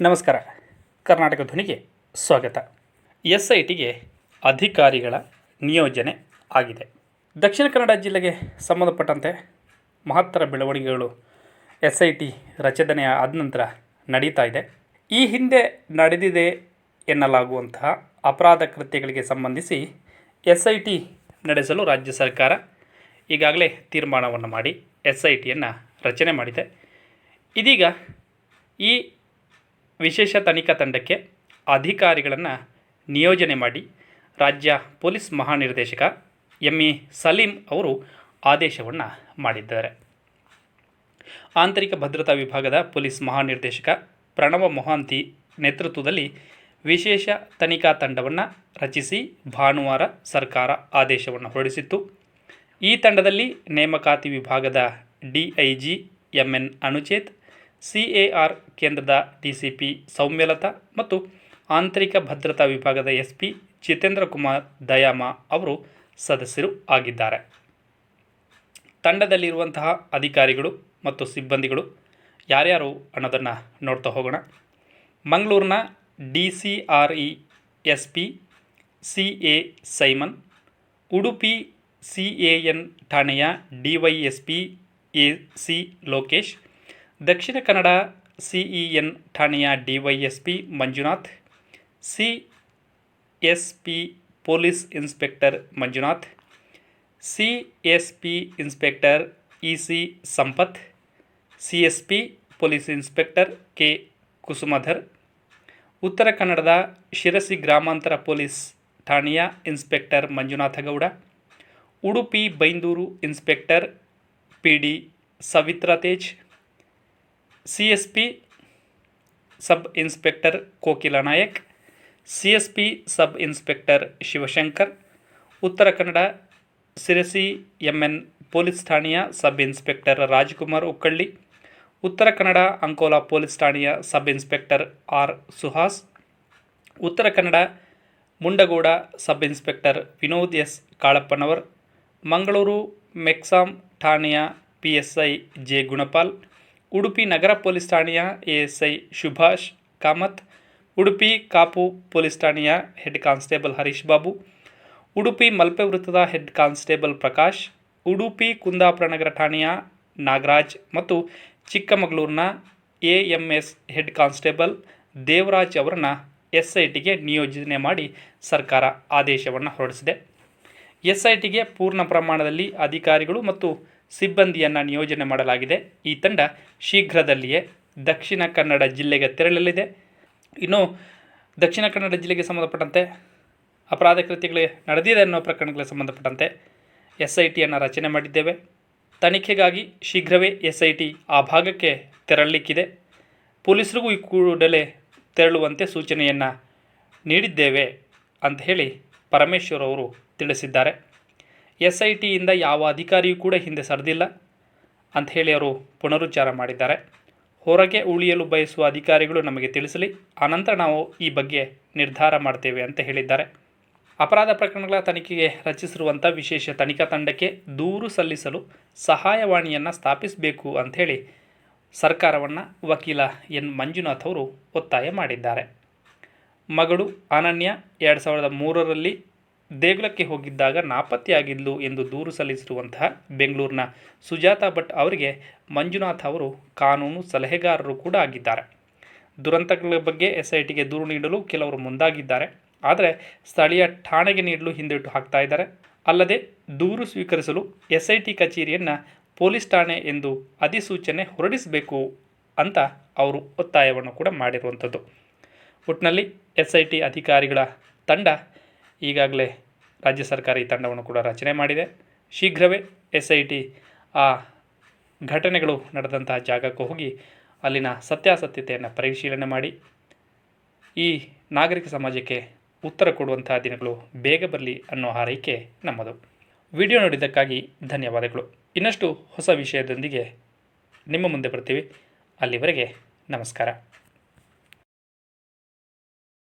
ನಮಸ್ಕಾರ. ಕರ್ನಾಟಕ ಧ್ವನಿಗೆ ಸ್ವಾಗತ. ಎಸ್ ಐ ಟಿಗೆ ಅಧಿಕಾರಿಗಳ ನಿಯೋಜನೆ ಆಗಿದೆ. ದಕ್ಷಿಣ ಕನ್ನಡ ಜಿಲ್ಲೆಗೆ ಸಂಬಂಧಪಟ್ಟಂತೆ ಮಹತ್ತರ ಬೆಳವಣಿಗೆಗಳು ಎಸ್ ಐ ಟಿ ರಚನೆ ಆದ ನಂತರ ನಡೀತಾ ಇದೆ. ಈ ಹಿಂದೆ ನಡೆದಿದೆ ಎನ್ನಲಾಗುವಂತಹ ಅಪರಾಧ ಕೃತ್ಯಗಳಿಗೆ ಸಂಬಂಧಿಸಿ ಎಸ್ ಐ ಟಿ ನಡೆಸಲು ರಾಜ್ಯ ಸರ್ಕಾರ ಈಗಾಗಲೇ ತೀರ್ಮಾನವನ್ನು ಮಾಡಿ ಎಸ್ ಐ ಟಿಯನ್ನು ರಚನೆ ಮಾಡಿದೆ. ಇದೀಗ ಈ ವಿಶೇಷ ತನಿಖಾ ತಂಡಕ್ಕೆ ಅಧಿಕಾರಿಗಳನ್ನು ನಿಯೋಜನೆ ಮಾಡಿ ರಾಜ್ಯ ಪೊಲೀಸ್ ಮಹಾನಿರ್ದೇಶಕ ಎಂ ಇ ಸಲೀಂ ಅವರು ಆದೇಶವನ್ನು ಮಾಡಿದ್ದಾರೆ. ಆಂತರಿಕ ಭದ್ರತಾ ವಿಭಾಗದ ಪೊಲೀಸ್ ಮಹಾನಿರ್ದೇಶಕ ಪ್ರಣವ ಮೊಹಾಂತಿ ನೇತೃತ್ವದಲ್ಲಿ ವಿಶೇಷ ತನಿಖಾ ತಂಡವನ್ನು ರಚಿಸಿ ಭಾನುವಾರ ಸರ್ಕಾರ ಆದೇಶವನ್ನು ಹೊರಡಿಸಿತ್ತು. ಈ ತಂಡದಲ್ಲಿ ನೇಮಕಾತಿ ವಿಭಾಗದ DIG M N Anucheth C A R ಕೇಂದ್ರದ ಡಿಸಿಪಿ ಸೌಮ್ಯಲತಾ ಮತ್ತು ಆಂತರಿಕ ಭದ್ರತಾ ವಿಭಾಗದ ಎಸ್ಪಿ ಜಿತೇಂದ್ರ ಕುಮಾರ್ ದಯಾಮ ಅವರು ಸದಸ್ಯರು ಆಗಿದ್ದಾರೆ. ತಂಡದಲ್ಲಿರುವಂತಹ ಅಧಿಕಾರಿಗಳು ಮತ್ತು ಸಿಬ್ಬಂದಿಗಳು ಯಾರ್ಯಾರು ಅನ್ನೋದನ್ನು ನೋಡ್ತಾ ಹೋಗೋಣ. ಮಂಗಳೂರಿನ D C R E S P C A Simon, Udupi C E N ಠಾಣೆಯ D Y S P A C Lokesh Dakshina Kannada CEN ಠಾಣೆಯ DYSP Manjunath C S P police inspector Manjunath C S P inspector E C Sampath C S P police inspector K Kusumadhar, ಉತ್ತರ ಕನ್ನಡದ ಶಿರಸಿ ಗ್ರಾಮಾಂತರ police ಠಾಣೆಯ inspector Manjunatha Manjunathgowda Udupi Byndoor inspector P D Savitra Tej C S P sub inspector Kokila Naik, C S P sub inspector Shivashankar, Uttara Kannada Sirsi M N police ಠಾಣೆಯ sub inspector Rajkumar Ukkali Uttara Kannada Ankola police ಠಾಣೆಯ sub inspector R Suhas, Uttara Kannada Mundgod sub inspector Vinod S Kalappanavar, Mangaluru ಮೆಕ್ಸಾಮ್ ಠಾಣೆಯ P S I J Gunapal Udupi Nagar police ಠಾಣೆಯ ASI Subhash Kamath, Udupi Kapu police ಠಾಣೆಯ head constable Harish Babu, Udupi Malpe ವೃತ್ತದ head constable Prakash, Udupi Kundapura ನಗರ ಠಾಣೆಯ ನಾಗರಾಜ್ ಮತ್ತು ಚಿಕ್ಕಮಗಳೂರಿನ A M S head constable Devaraj ಅವರನ್ನು S I ಟಿಗೆ ನಿಯೋಜನೆ ಮಾಡಿ ಸರ್ಕಾರ ಆದೇಶವನ್ನು ಹೊರಡಿಸಿದೆ. ಎಸ್ ಐ ಟಿಗೆ ಪೂರ್ಣ ಪ್ರಮಾಣದಲ್ಲಿ ಅಧಿಕಾರಿಗಳು ಮತ್ತು ಸಿಬ್ಬಂದಿಯನ್ನು ನಿಯೋಜನೆ ಮಾಡಲಾಗಿದೆ. ಈ ತಂಡ ಶೀಘ್ರದಲ್ಲಿಯೇ ದಕ್ಷಿಣ ಕನ್ನಡ ಜಿಲ್ಲೆಗೆ ತೆರಳಲಿದೆ. ಇನ್ನು ದಕ್ಷಿಣ ಕನ್ನಡ ಜಿಲ್ಲೆಗೆ ಸಂಬಂಧಪಟ್ಟಂತೆ ಅಪರಾಧ ಕೃತ್ಯಗಳು ನಡೆದಿದೆ ಅನ್ನೋ ಪ್ರಕರಣಗಳಿಗೆ ಸಂಬಂಧಪಟ್ಟಂತೆ ಎಸ್ ಐ ಟಿಯನ್ನು ರಚನೆ ಮಾಡಿದ್ದೇವೆ. ತನಿಖೆಗಾಗಿ ಶೀಘ್ರವೇ ಎಸ್ ಐ ಟಿ ಆ ಭಾಗಕ್ಕೆ ತೆರಳಲಿಕ್ಕಿದೆ. ಪೊಲೀಸರಿಗೂ ಈ ಕೂಡಲೇ ತೆರಳುವಂತೆ ಸೂಚನೆಯನ್ನು ನೀಡಿದ್ದೇವೆ ಅಂತ ಹೇಳಿ ಪರಮೇಶ್ವರ್ ಅವರು ತಿಳಿಸಿದ್ದಾರೆ. ಎಸ್ ಐ ಟಿಯಿಂದ ಯಾವ ಅಧಿಕಾರಿಯೂ ಕೂಡ ಹಿಂದೆ ಸರಿದಿಲ್ಲ ಅಂತ ಹೇಳಿ ಅವರು ಪುನರುಚ್ಚಾರ ಮಾಡಿದ್ದಾರೆ. ಹೊರಗೆ ಉಳಿಯಲು ಬಯಸುವ ಅಧಿಕಾರಿಗಳು ನಮಗೆ ತಿಳಿಸಲಿ ಆನಂತರ ನಾವು ಈ ಬಗ್ಗೆ ನಿರ್ಧಾರ ಮಾಡ್ತೇವೆ ಅಂತ ಹೇಳಿದ್ದಾರೆ. ಅಪರಾಧ ಪ್ರಕರಣಗಳ ತನಿಖೆಗೆ ರಚಿಸಿರುವಂಥ ವಿಶೇಷ ತನಿಖಾ ತಂಡಕ್ಕೆ ದೂರು ಸಲ್ಲಿಸಲು ಸಹಾಯವಾಣಿಯನ್ನು ಸ್ಥಾಪಿಸಬೇಕು ಅಂಥೇಳಿ ಸರ್ಕಾರವನ್ನು ವಕೀಲ ಎನ್. ಮಂಜುನಾಥ್ ಅವರು ಒತ್ತಾಯ ಮಾಡಿದ್ದಾರೆ. ಮಗಳು ಅನನ್ಯ, ಎರಡು ಸಾವಿರದ ಮೂರರಲ್ಲಿ ದೇಗುಲಕ್ಕೆ ಹೋಗಿದ್ದಾಗ ನಾಪತ್ತೆಯಾಗಿದ್ಲು ಎಂದು ದೂರು ಸಲ್ಲಿಸಿರುವಂತಹ ಬೆಂಗಳೂರಿನ ಸುಜಾತಾ ಭಟ್ ಅವರಿಗೆ ಮಂಜುನಾಥ್ ಅವರು ಕಾನೂನು ಸಲಹೆಗಾರರು ಕೂಡ ಆಗಿದ್ದಾರೆ. ದುರಂತಗಳ ಬಗ್ಗೆ ಎಸ್ ಐ ಟಿಗೆ ದೂರು ನೀಡಲು ಕೆಲವರು ಮುಂದಾಗಿದ್ದಾರೆ. ಆದರೆ ಸ್ಥಳೀಯ ಠಾಣೆಗೆ ನೀಡಲು ಹಿಂದೇಟು ಹಾಕ್ತಾ ಇದ್ದಾರೆ. ಅಲ್ಲದೆ ದೂರು ಸ್ವೀಕರಿಸಲು ಎಸ್ ಐ ಟಿ ಕಚೇರಿಯನ್ನು ಪೊಲೀಸ್ ಠಾಣೆ ಎಂದು ಅಧಿಸೂಚನೆ ಹೊರಡಿಸಬೇಕು ಅಂತ ಅವರು ಒತ್ತಾಯವನ್ನು ಕೂಡ ಮಾಡಿರುವಂಥದ್ದು. ಒಟ್ಟಿನಲ್ಲಿ ಎಸ್ ಐ ಟಿ ಅಧಿಕಾರಿಗಳ ತಂಡ ಈಗಾಗಲೇ ರಾಜ್ಯ ಸರ್ಕಾರ ಈ ತಂಡವನ್ನು ಕೂಡ ರಚನೆ ಮಾಡಿದೆ. ಶೀಘ್ರವೇ ಎಸ್ ಐ ಟಿ ಆ ಘಟನೆಗಳು ನಡೆದಂತಹ ಜಾಗಕ್ಕೆ ಹೋಗಿ ಅಲ್ಲಿನ ಸತ್ಯಾಸತ್ಯತೆಯನ್ನು ಪರಿಶೀಲನೆ ಮಾಡಿ. ಈ ನಾಗರಿಕ ಸಮಾಜಕ್ಕೆ ಉತ್ತರ ಕೊಡುವಂತಹ ದಿನಗಳು ಬೇಗ ಬರಲಿ ಅನ್ನೋ ಹಾರೈಕೆ ನಮ್ಮದು. ವಿಡಿಯೋ ನೋಡಿದ್ದಕ್ಕಾಗಿ ಧನ್ಯವಾದಗಳು. ಇನ್ನಷ್ಟು ಹೊಸ ವಿಷಯದೊಂದಿಗೆ ನಿಮ್ಮ ಮುಂದೆ ಬರ್ತೀವಿ. ಅಲ್ಲಿವರೆಗೆ ನಮಸ್ಕಾರ.